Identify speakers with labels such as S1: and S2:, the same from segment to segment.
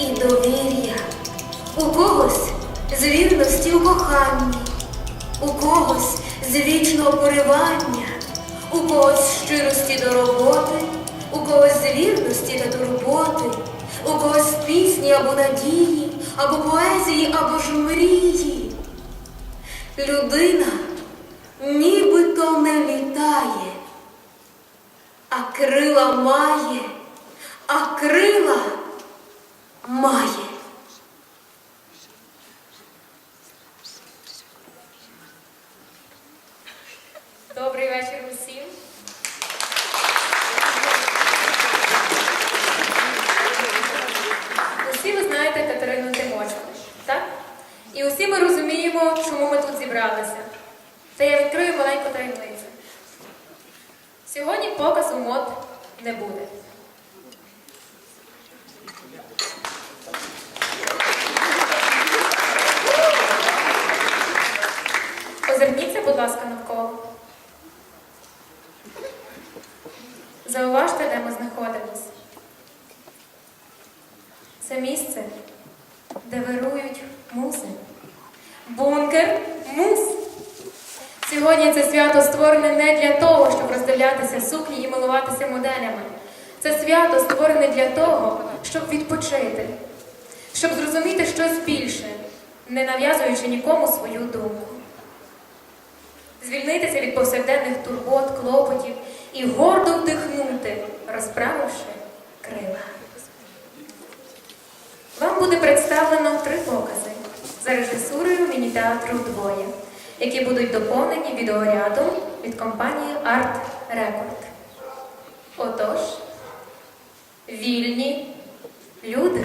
S1: і довір'я. У когось з вірності у коханні, у когось з вічного поривання, у когось щирості до роботи, у когось з вірності та турботи, у когось пісні або надії, або поезії, або ж мрії. Людина нібито не літає, а крила має, а крила має.
S2: Добрий вечір усім. Усі ви знаєте Катерину Тимошку, так? І усі ми розуміємо, чому ми тут зібралися. Та я відкрию маленьку таємницю. Сьогодні показу мод не буде. Це місце, де вирують музи. Бункер муз. Сьогодні це свято створене не для того, щоб роздивлятися сукні і милуватися моделями. Це свято створене для того, щоб відпочити, щоб зрозуміти щось більше, не нав'язуючи нікому свою думку звільнитися від повсякденних турбот, клопотів і гордо вдихнути, розправивши крила. Вам буде представлено три покази за режисурою міні-театру «Двоє», які будуть доповнені відеорядом від компанії Art Record. Отож, вільні люди.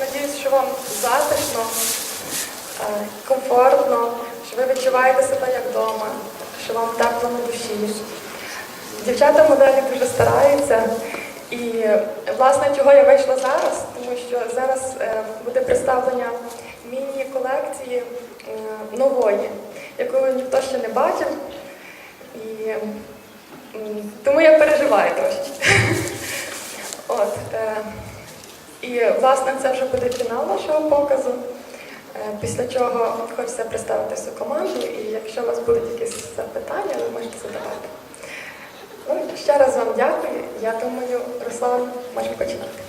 S3: Надіюсь, що вам затишно, е, комфортно, що ви відчуваєте себе як вдома, що вам тепло на душі. Дівчата моделі дуже стараються. І власне чого я вийшла зараз, тому що зараз е, буде представлення міні-колекції е, нової, яку ніхто ще не бачив. І тому я переживаю трошки. От, е, і власне це вже буде фінал нашого показу. Е, Після чого хочеться представити всю команду, і якщо у вас будуть якісь запитання, ви можете задавати. Ну, ще раз вам дякую. Я думаю, Руслан, можемо починати.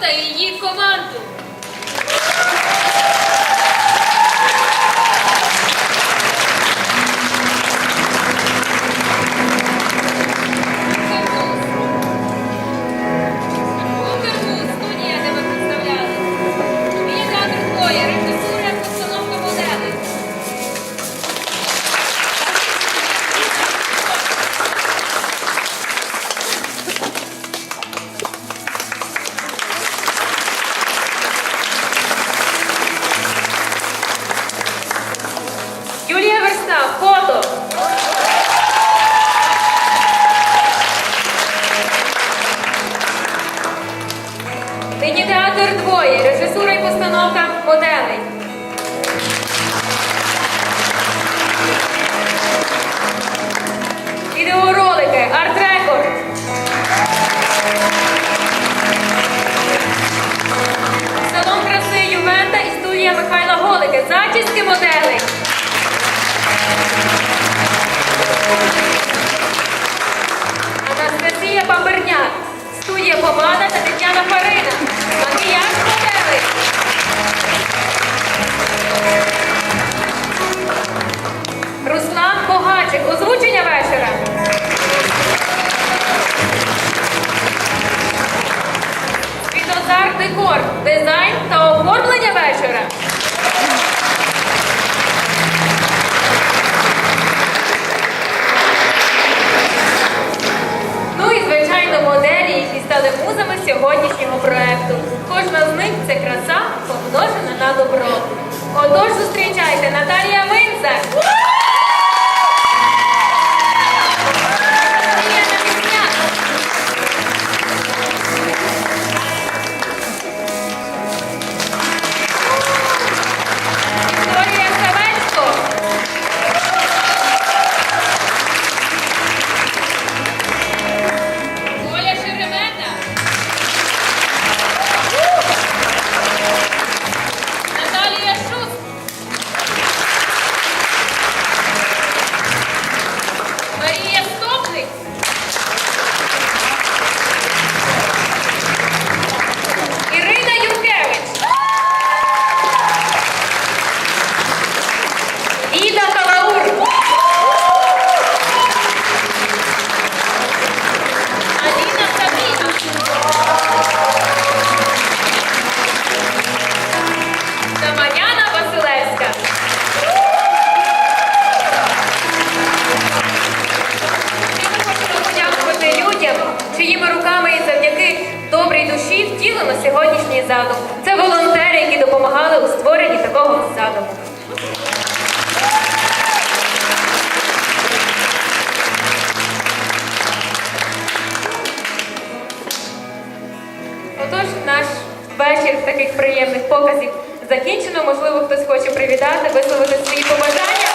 S2: Та її команду. Них це краса, помножена на добро. Отож зустрічайте Наталія Минцер. Душі втілено сьогоднішній задум. Це волонтери, які допомагали у створенні такого задуму. Отож, наш вечір таких приємних показів закінчено. Можливо, хтось хоче привітати, висловити свої побажання.